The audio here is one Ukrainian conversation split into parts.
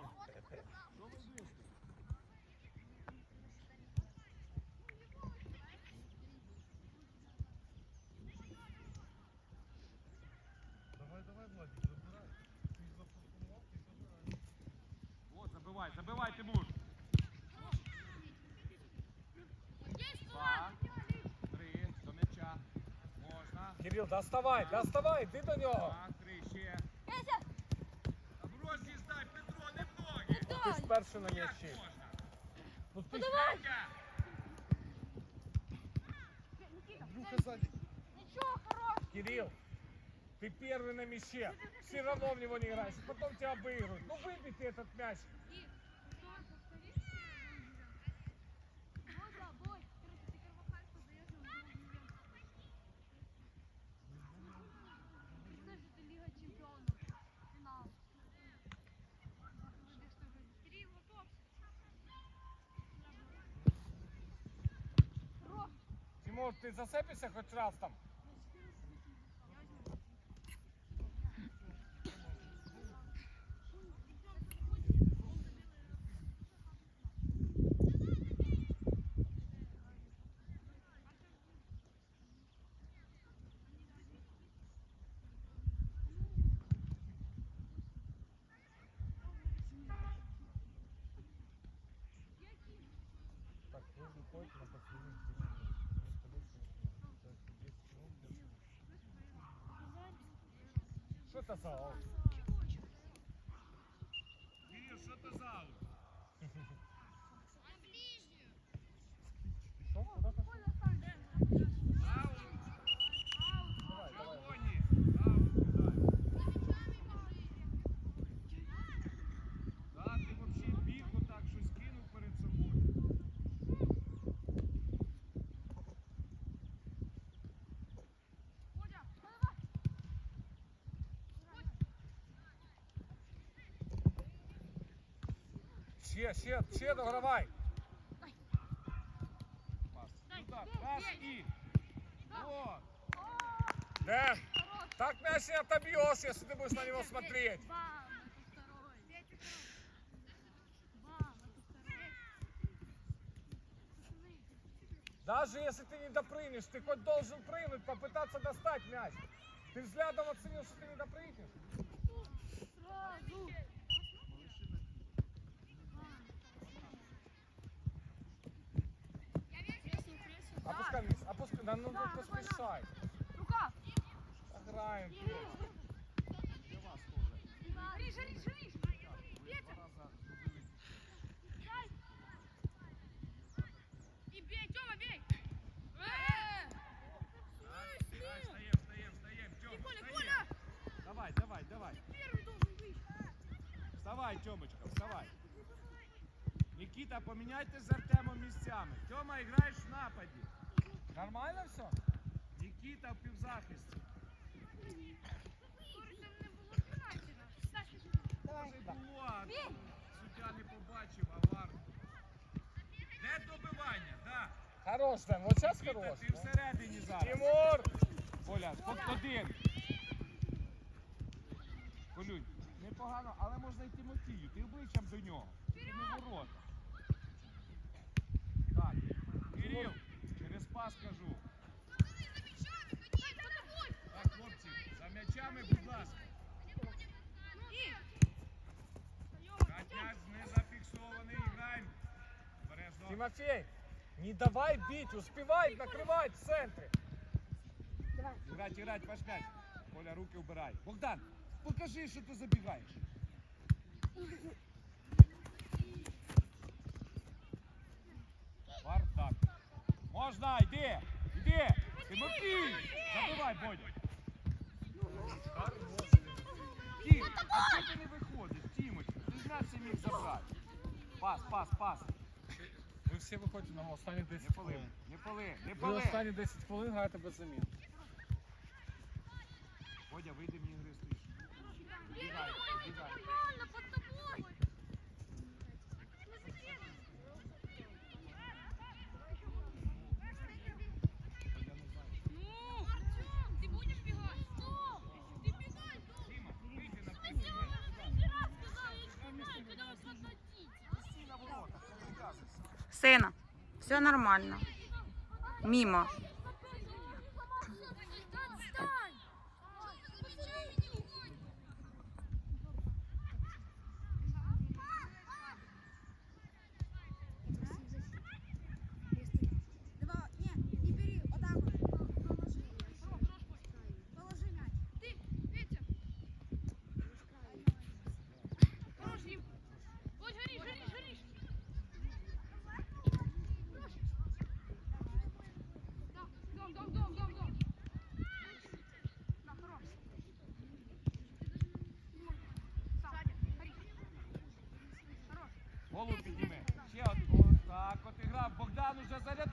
шестерку. Що ви вийшли? Давай, давай, Владик, забирай. Ти запропонував, ти забирай. От, забивай, забивай, Тимур. Два, три, до м'яча. Можна. Кирил, доставай, доставай, ти до нього. Так, три, ще. Абросі здай, Петро, не в ноги. Ти ж перший на м'ячі. Ну Петя! Андрюха сзади. Ничего, хорош. Кирилл, ты первый на мяче. Все равно в него не играешь. Потом тебя обыгрывают. Ну выбей ты этот мяч. Тимур, ты зацепишься хоть раз там? Ще, ще, ще догравай. Пас. І. Вот. Хорош. так мяч не отобьешь, если ты будешь на него смотреть. Даже если ты не допрыгнешь, ты хоть должен прыгнуть, попытаться достать мяч. Ты взглядом оценил, что ты не допрыгнешь. да ну Да, ну, нормально. поспешай. Рука. Играем. Для вас теж. Риш, риш, риш. Два Петя, рази зробили. дай. И бей, Тёма, бей. Э! Так, Встаем, встаем, встаем. Тёма, Коля, встаем. Коля. Давай, давай, давай. Первый должен быть. Вставай, Тьомочка, вставай. Нікіта, поміняйтесь з Артемом місцями. Тьома, граєш в нападі. Нормально все? Нікіта в півзахисті. Не. Може було, а суддя не побачив, а вар. Де добивання? Да. Хорош, вот сейчас Нікіта, хорош. ти всередині зараз. Тимур! Коля, под один. Колюнь, непогано, але можна й Тимофію. Ти обличчям до нього. Ти не ворота. Так, Кирил, пас кажу. Так, хлопці, за м'ячами, будь ласка. П'ять м'яч не зафіксований, граємо. Обережно. Тимофей, не давай бить, успевай накрывать в центре. Грать, грать, ваш м'яч. Коля, руки убирай. Богдан, покажи, що ти забігаєш. Можна, йди, йди. Тимофій, забивай, Бодя. Тім, а чого ти не виходиш, Тімочка? Ти ж нас міг забрати. Пас, пас, пас. Ви всі виходите на останні 10 Не поли, хвилин. не поли, не Ви поли. останні 10 хвилин граєте без замін. Бодя, вийди мені гри стоїш. Бігай, бігай. Нормально, под тобой. Я не знаю. Ну, Артем, ты будешь бегать? Стоп! Ты бегай, стоп! Тіма, вийди на Я кухню. тебе раз сказал, я тебе Сина, все нормально. Мімо. Давай, не, не бери, вот так вот. Положи. Положи мяч. Ты, Витя. Хорош, Рим. Вот, горишь, горишь, горишь. Да, дом, дом, дом, дом, дом. Да, хорош. Сзади, горишь. Хорош. Голову підніми. Ще от, от так от і грав. Богдан уже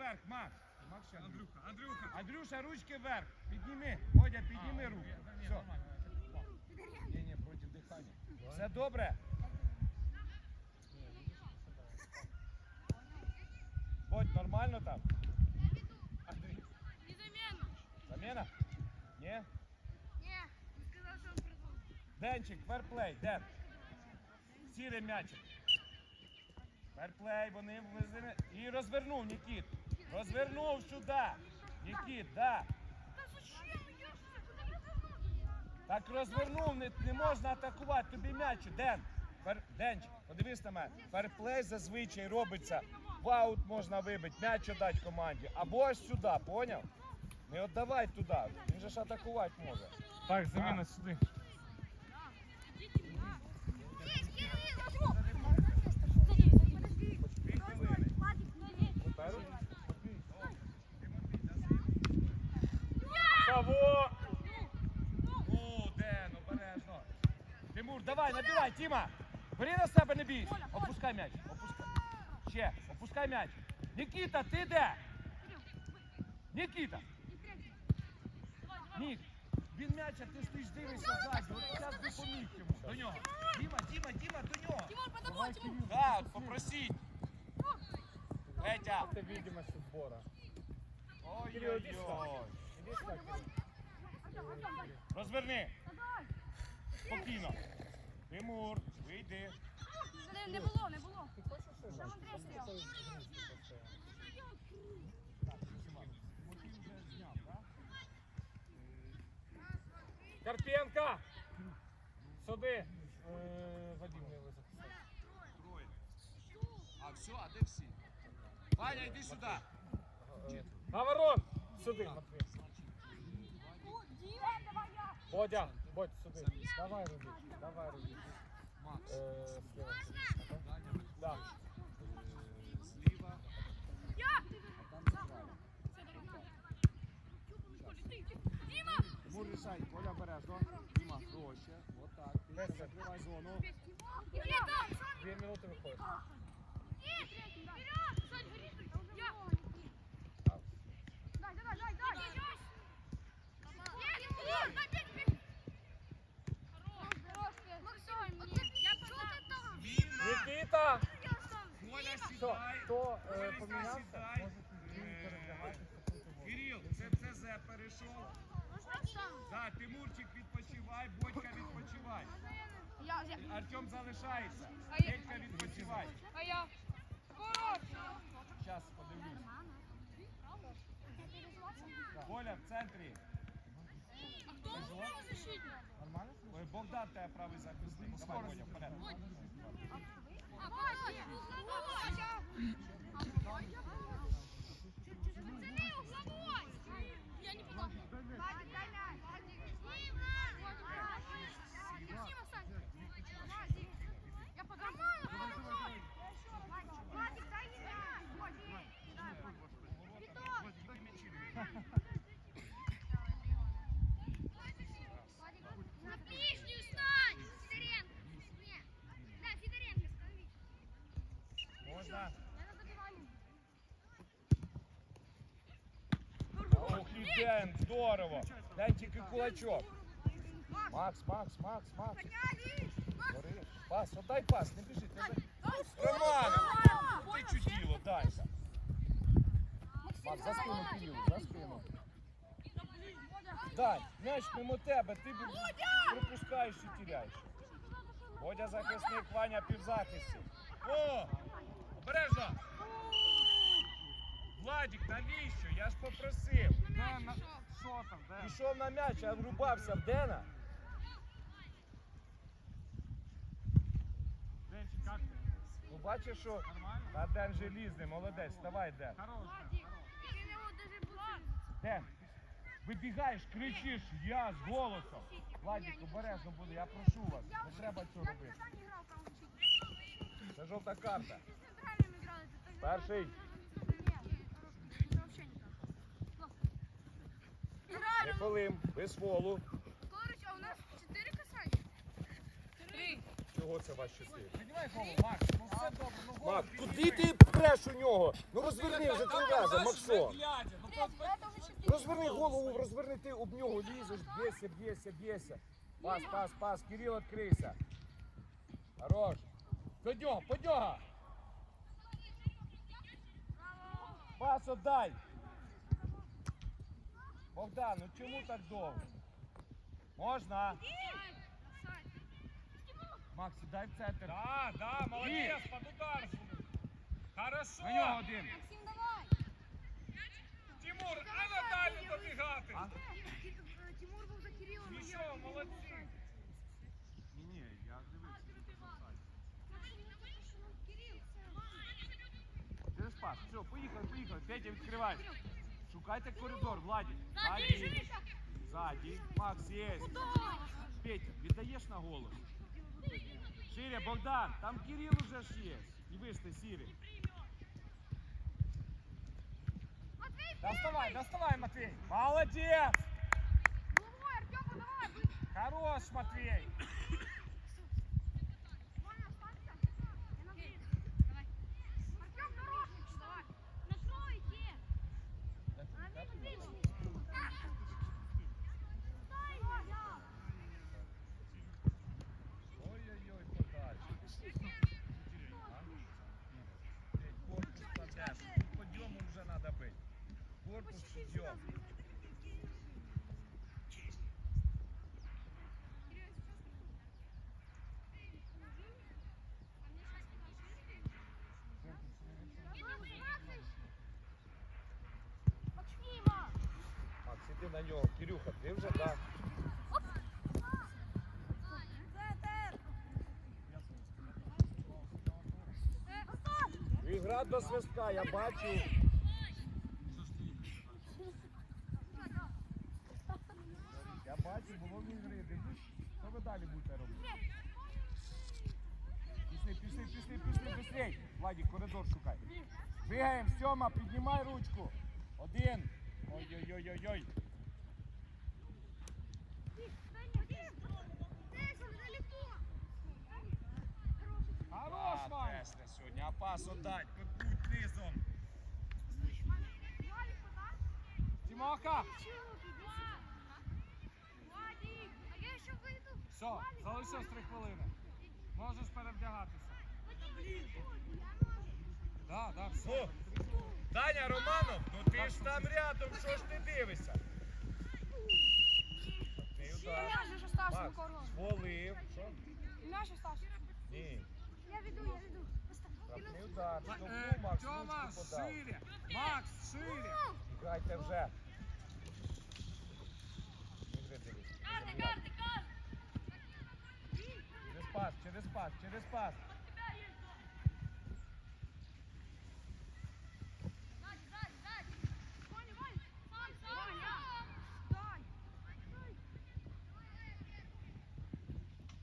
вверх, Макс. Макс Андрюха, Андрюха. Андрюша, ручки вверх. Підніми. Водя, підніми руку. Все. Ні, ні, проти дихання. Все добре? Бодь, нормально там? Незаменно. Заміна? Ні? Не, он сказал, что он придумал. Денчик, ферплей, Ден. Сірий м'ячик. Ферплей, вони. І розвернув, Нікіт. Розвернув сюди. Нікіт, да. Так розвернув, не, не можна атакувати. Тобі м'яч. Ден. Фер... Денчик, подивись на мене. Ферплей зазвичай робиться. В аут можна вибити, м'яч дати команді. Або аж сюди, поняв? Не віддавай туди. Він же ж атакувати може. Так, заміна сюди. Здесь, Кирилл, возьму. Дві хвилини. Саво! О, Ден, обережно. Тимур, давай, набирай, Тіма. Бери на себе, не бійся. Опускай м'яч. Опускай. Ще, опускай м'яч. Нікіта, ти де? Нікіта. Нік, він м'яч, а ти стоїш дивишся ззаді. От зараз би поміг йому. До нього. Діма, Діма, Діма, до нього. Тимур, под Тимур. Так, попросіть. Петя. Це відомість відбора. Ой-ой-ой. Розверни. Спокійно. Тимур, вийди. Не, не було, не було. Там раз? Андрей стоял. Карпенко! Сюди. Е, Вадим не висадився. Троє. А все, а де всі? Ваня, йди сюди. Наворот! Сюди, Матвій. Бодя, Бодь, сюди. Давай, Рубі. Давай, Рубі. Макс. Е, слева. Да. Зліва. Я! Дима! Тимур рішай, Коля обережно. Діма, проще. Вот так. Ти Десять. закривай зону. Никита! Дві минути виходить. Вперед! Сзади, горишь! Я! Дай, дай, дай, дай! Есть! Тимур, дай, бей, бей! Хорош, Максим, я подам! Никита! Коля, Все, сідай. Хто е, помінявся, може він Е, Кирил, це ЦЗ перейшов. Да, Тимурчик відпочивай, Бодька відпочивай. Я, я. Артем залишається. Петька відпочивай. А я? Хорош! Зараз подивлюсь. Коля в центрі. А кто у нас правозащитник? Нормально? Ой, Богдан тебе правий захисник. Давай, Бодя, вперед. А, Вася! Вася! Я не подам. Вадик, дай мяч. Дима, Сань. Вадик. Я подам. Вадик, дай мне мяч. Вадик. Здорово. Дай тільки кулачок. Макс, Макс, Макс, Макс. Пас, отдай пас, не біжи. Роман, ти чутіло, дайся. Макс, за спину Кирилу, за спину. Дай, м'яч мимо тебе, ти пропускаєш і тіряєш. Водя захисник, Ваня півзахисті. О! Обережно! Владик, навіщо? Я ж попросив. Де на... Що там, де? Пішов на м'яч, а врубався в Дена. Денчик, як ти? Ну бачиш, що Нормально? а Ден желізний, молодець, вставай, Ден. Хорош, Ден, вибігаєш, кричиш, я з голосом. Владик, обережно буде, я прошу вас, не треба цього робити. Це жовта карта. Перший. Не пилим, без фолу. а у нас 4 касання? Три. Чого це вас чотири? Піднімай голову, Макс, ну все добре, ну голову Макс, куди ти преш у нього? Ну розверни вже три рази, Максо. Ну 4. Розверни голову, розверни ти об нього лізеш, б'єшся, б'єшся, б'єшся. Пас, пас, пас, Кирил, відкрийся. Хорош. Под нього, под нього. Пас отдай. Богдан, ну чому так довго? Можна. Макс, дай в центр. Да, да, молодец, под удар. Хорошо. На нього один. Максим, давай. Тимур, а Наталю добігати. А? Тимур був за Кирилом. Нічого, молодці. Ні, ні, я дивився. Через пас. Все, поїхали, поїхали. Петя, відкривай. Шукайте коридор, Владі. Ззаді. Ззаді. Макс, є. Петя, віддаєш на голос. Шире, Богдан, там Кирил уже ж є. І вийшли, Сірий. Доставай, доставай, Матвей. Молодец. Головой, Артема, давай. Хорош, Матвей. Идем. Максима. Макс, іди на нього. Кирюха, ти вже так. Ігра до свистка, я бачу. Я бачу, було в ігри. Дивись, що ви далі будете робити? Пішли, пішли, пішли, пішли, пішли. Владик, коридор шукай. Бігаємо, Сьома, піднімай ручку. Один. Ой-ой-ой-ой-ой. Хорош, Ваня. Сьогодні. А пас отдать, будь низом. Тимоха. Владик, а я еще выйду. Все, залишилось три хвилини. Можеш перевдягатися. Да, да, все. Даня Романов, ну ти ж там рядом, що ж ти дивишся? Ти удар. Же остався, Макс, Микола. зволив. Що? Мяч остався. Ні. Я веду, я веду. Штрафний удар. Е, Штовхнув, Макс, Тьома, ручку подав. шире. Макс, шире. Грайте вже. Ігри дивись. Через пас, через пас, через пас.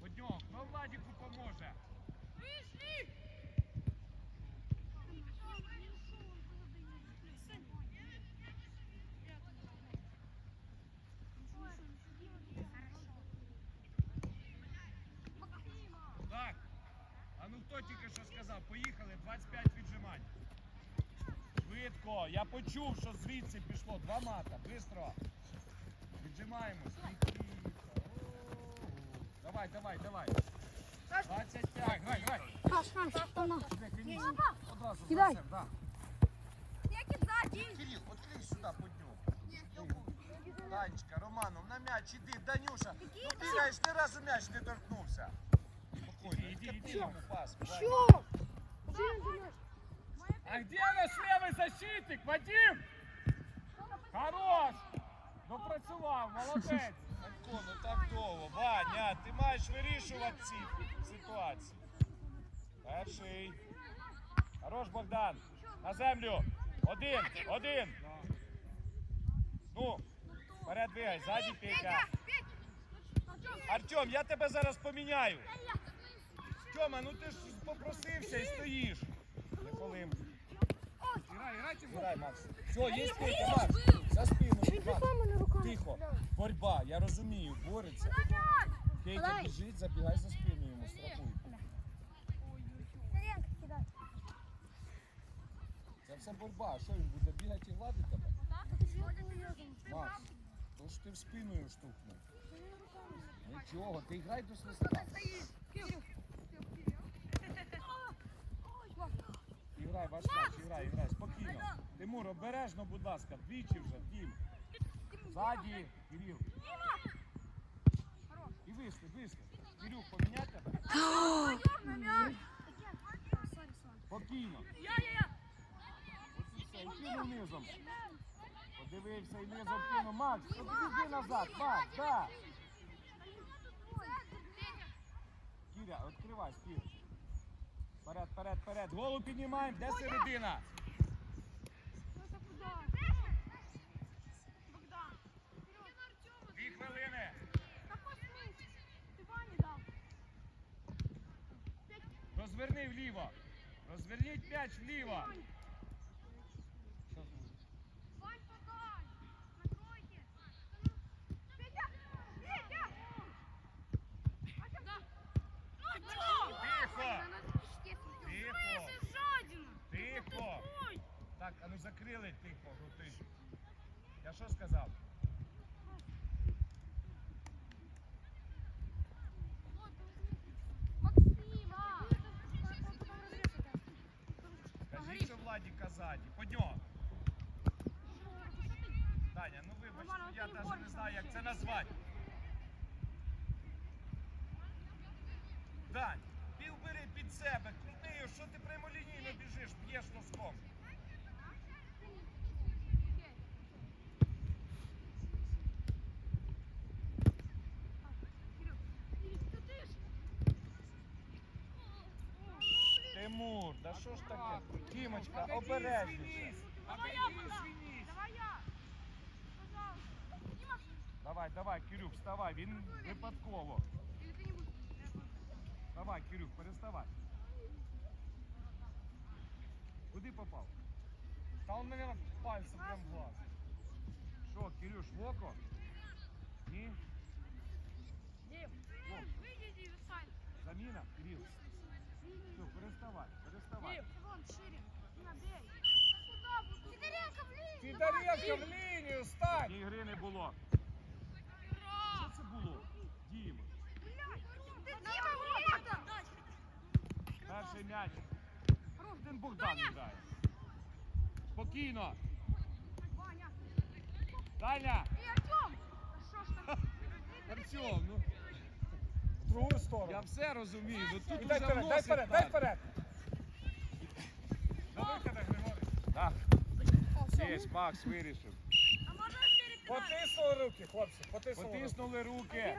Подьох, хто Владіку поможе? Так. А ну хто тільки що сказав? Поїхали, 25 віджимань. Швидко. Я почув, що звідси пішло. Два мата. Бистро. віджимаємось. Давай, давай, давай. 25. Грай, грай, грай. Вона. Одразу Кидай. за да. Я кидаю. Кирил, відкрий сюди по дню. Танечка, Романов, на м'яч іди, Данюша. Ну ти разу м'яч не торкнувся. Спокійно, відкати йому пас. Ваня. Що? А где наш левый защитник, Вадим? Хорош! Допрацював, молодець. Танько, ну так довго. Ваня, ти маєш вирішувати ці ситуації. Перший. Хорош, Богдан. На землю. Один, один. Ну, вперед бігай, ззаді Петя. Артем, я тебе зараз поміняю. Тьома, ну ти ж попросився і стоїш. Не полим. Грай, Макс. Все, є Макс. За спину. Макс. Тихо. Борьба, я розумію, бореться. Петя біжить, забігай за спину йому, страхуй. Це все борьба. Що він буде бігати і гладити тебе? Макс, то ж ти в спину його штовхнув. Нічого, ти грай до свистка. Грай, ваш матч, грай, грай, спокійно. Тимур, обережно, будь ласка, двічі вже, Дім. Ззаді, Кирил. І вийшли, вийшли. Кирюх, поміняй тебе? Спокійно. Ось і низом. Подивився і низом кинув. Макс, підійди назад, Макс, да. Кіря, відкривай, Кір. Вперед, вперед, вперед. Голову піднімаємо. Де середина? Дві хвилини. Розверни вліво. Розверніть м'яч вліво. Що тут? Тихо. Тихо. Тихо. Так, а ну закрили тихо. Ну ти. Я що сказав? Скажіть, що Владі казаді. Подьо. Таня, ну вибач, ну, я навіть не знаю, як це назвати. Тимур, да що ж таке? Тімочка, обережніше. Давай, давай, Кирюк, вставай, він випадково. Давай, Кирюк, переставай. Куди попав? Та он, наверное, пальцем прям в глаз. Що, Кирюш, в око? Ні? Заміна? Кирил. Все, переставай, переставай. Федоренко в лінію, стань! Ні гри не було. Що це було? Дім. Перший м'яч. Один Богдан грає. Спокійно. Таня. Артем, ну В другу сторону. я все розумію. Ну тут І дай уже вперед, дай вносить вперед, дай так. вперед. На виходах, Григорій. Так. Є, Макс вирішив. Потиснули руки, хлопці, потиснули руки. Потиснули руки.